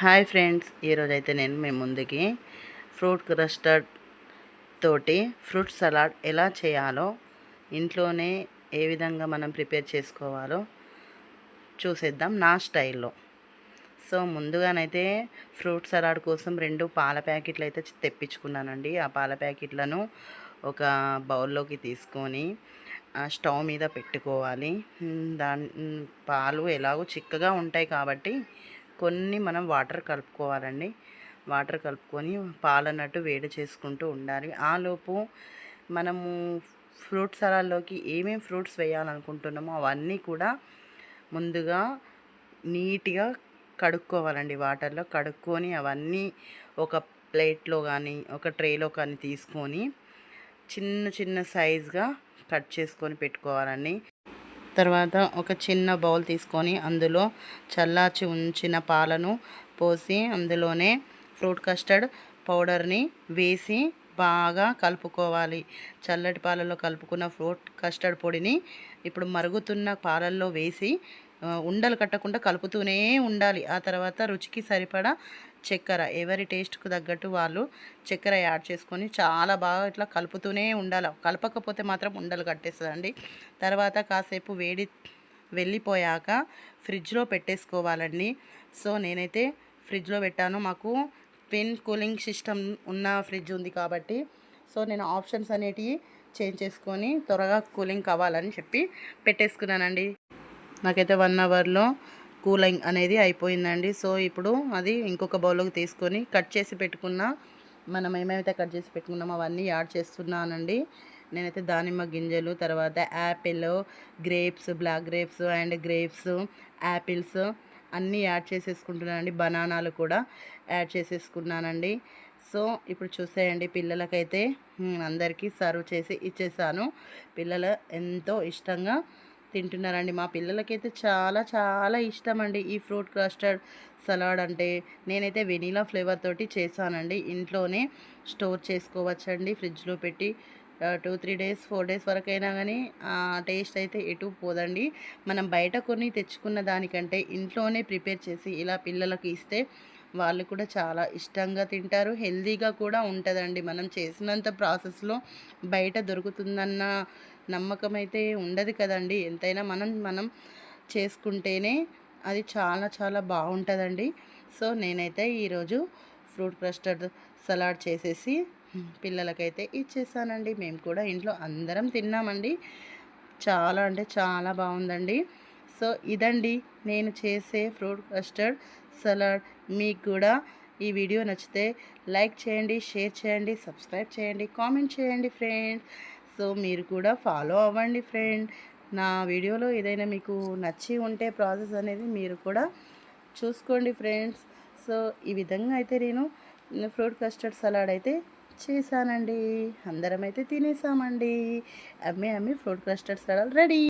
Hi friends ఈరోజు అయితే నేను మీ ముందుకి ఫ్రూట్ క్రస్టర్డ్ తోటి ఫ్రూట్ సలాడ్ ఎలా చేయాలో ఇంట్లోనే ఏ విధంగా మనం ప్రిపేర్ చేసుకోవాలో చూసేద్దాం నా స్టైల్లో. సో ముందుగానైతే ఫ్రూట్ సలాడ్ కోసం రెండు పాల ప్యాకెట్లు అయితే తెప్పించుకున్నానండి. ఆ పాల ప్యాకెట్లను ఒక బౌల్లోకి తీసుకొని స్టవ్ మీద పెట్టుకోవాలి. దాని పాలు ఎలాగో చిక్కగా ఉంటాయి కాబట్టి కొన్ని మనం వాటర్ కలుపుకోవాలండి. వాటర్ కలుపుకొని పాలన్నట్టు వేడి చేసుకుంటూ ఉండాలి. ఆలోపు మనము ఫ్రూట్ సలాడ్లోకి ఏమేమి ఫ్రూట్స్ వేయాలనుకుంటున్నామో అవన్నీ కూడా ముందుగా నీట్గా కడుక్కోవాలండి వాటర్లో. కడుక్కొని అవన్నీ ఒక ప్లేట్లో కానీ ఒక ట్రేలో కానీ తీసుకొని చిన్న చిన్న సైజ్గా కట్ చేసుకొని పెట్టుకోవాలండి. తర్వాత ఒక చిన్న బౌల్ తీసుకొని అందులో చల్లార్చి ఉంచిన పాలను పోసి అందులోనే ఫ్రూట్ కస్టర్డ్ పౌడర్ని వేసి బాగా కలుపుకోవాలి. చల్లటి పాలలో కలుపుకున్న ఫ్రూట్ కస్టర్డ్ పొడిని ఇప్పుడు మరుగుతున్న పాలల్లో వేసి ఉండలు కట్టకుండా కలుపుతూనే ఉండాలి. ఆ తర్వాత రుచికి సరిపడా చక్కెర ఎవరి టేస్ట్కు తగ్గట్టు వాళ్ళు చక్కెర యాడ్ చేసుకొని చాలా బాగా ఇట్లా కలుపుతూనే ఉండాలి. కలపకపోతే మాత్రం ఉండలు కట్టేస్తుందండి. తర్వాత కాసేపు వేడి వెళ్ళిపోయాక ఫ్రిడ్జ్లో పెట్టేసుకోవాలండి. సో నేనైతే ఫ్రిడ్జ్లో పెట్టాను. మాకు పిన్ కూలింగ్ సిస్టమ్ ఉన్న ఫ్రిడ్జ్ ఉంది కాబట్టి సో నేను ఆప్షన్స్ అనేటివి చేంజ్ చేసుకొని త్వరగా కూలింగ్ కావాలని చెప్పి పెట్టేసుకున్నానండి. నాకైతే వన్ అవర్లో కూలింగ్ అనేది అయిపోయిందండి. సో ఇప్పుడు అది ఇంకొక బౌల్లోకి తీసుకొని కట్ చేసి పెట్టుకున్న మనం ఏమేమైతే కట్ చేసి పెట్టుకున్నామో అవన్నీ యాడ్ చేస్తున్నానండి. నేనైతే దానిమ్మ గింజలు తర్వాత apple grapes black grapes and grapes apples అన్నీ యాడ్ చేసేసుకుంటున్నానండి. బనానాలు కూడా యాడ్ చేసేసుకున్నానండి. సో ఇప్పుడు చూసేయండి పిల్లలకైతే అందరికీ సర్వ్ చేసి ఇచ్చేసాను. పిల్లలు ఎంతో ఇష్టంగా తింటున్నారండి. మా పిల్లలకైతే చాలా చాలా ఇష్టం అండి ఈ ఫ్రూట్ కస్టర్డ్ సలాడ్ అంటే. నేనైతే వెనీలా ఫ్లేవర్ తోటి చేశానండి. ఇంట్లోనే స్టోర్ చేసుకోవచ్చండి. ఫ్రిడ్జ్లో పెట్టి two three days four days వరకు అయినా కానీ టేస్ట్ అయితే ఎటు పోదండి. మనం బయట కొన్ని తెచ్చుకున్న దానికంటే ఇంట్లోనే ప్రిపేర్ చేసి ఇలా పిల్లలకి ఇస్తే వాళ్ళు కూడా చాలా ఇష్టంగా తింటారు. హెల్దీగా కూడా ఉంటుందండి. మనం చేసినంత ప్రాసెస్లో బయట దొరుకుతుందన్న నమ్మకం అయితే ఉండదు కదండి. ఎంతైనా మనం మనం చేసుకుంటేనే అది చాలా చాలా బాగుంటుందండి. సో నేనైతే ఈరోజు ఫ్రూట్ క్రస్టర్డ్ సలాడ్ చేసేసి పిల్లలకైతే ఇచ్చేసానండి. మేము కూడా ఇంట్లో అందరం తిన్నామండి. చాలా అంటే చాలా బాగుందండి. సో ఇదండి నేను చేసే ఫ్రూట్ కస్టర్డ్ సలాడ్. మీకు కూడా ఈ వీడియో నచ్చితే లైక్ చేయండి షేర్ చేయండి సబ్స్క్రైబ్ చేయండి కామెంట్ చేయండి ఫ్రెండ్స్. సో మీరు కూడా ఫాలో అవ్వండి ఫ్రెండ్. నా వీడియోలో ఏదైనా మీకు నచ్చి ఉంటే ప్రాసెస్ అనేది మీరు కూడా చూసుకోండి ఫ్రెండ్స్. సో ఈ విధంగా అయితే నేను ఫ్రూట్ కస్టర్డ్ సలాడ్ అయితే చేశానండి. అందరం అయితే తినేసామండి. అమ్మే అమ్మే ఫ్రూట్ కస్టర్డ్ సలాడ్ రెడీ.